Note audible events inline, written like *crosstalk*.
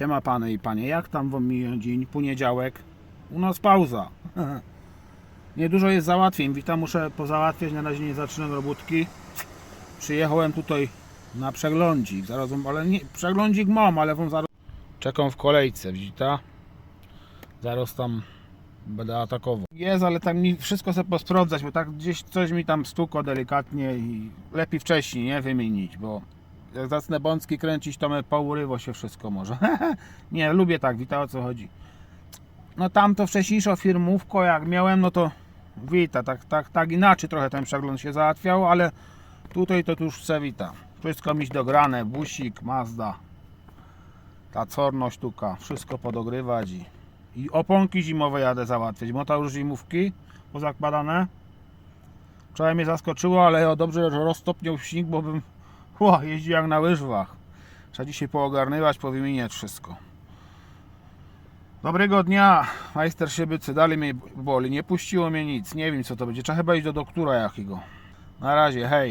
Siema pany i panie, jak tam wam mija dzień? Poniedziałek. U nas pauza. *laughs* Niedużo jest załatwień. Witam, muszę pozałatwiać. Na razie nie zaczynam robótki. Przyjechałem tutaj na przeglądzik. Zaraz ale nie, przeglądzik mam, ale wam zaraz. Czekam w kolejce, widzicie? Zaraz tam będę atakował. Jest, ale tak mi wszystko sobie posprawdzać, bo tak gdzieś coś mi tam stukło delikatnie i lepiej wcześniej, nie? Wymienić, bo jak zacznę bączki kręcić, to me pourywo się wszystko może. *laughs* nie, lubię tak, wita o co chodzi. No tam to firmówką jak miałem, no to wita, tak, tak, tak inaczej trochę ten przegląd się załatwiał, ale tutaj to już se wita. Wszystko mieć dograne, busik, Mazda, ta corno sztuka, wszystko podogrywać i, i oponki zimowe jadę załatwić, bo to już zimówki pozakładane. Wczoraj mnie zaskoczyło, ale dobrze, że roztopniał śnieg, bo bym Ło, jeździł jak na łyżwach. Trzeba dzisiaj poogarnywać, powymieniać wszystko. Dobrego dnia, majster Szybycy, dalej mnie boli, nie puściło mnie nic, nie wiem co to będzie, trzeba chyba iść do doktora jakiego. Na razie, hej.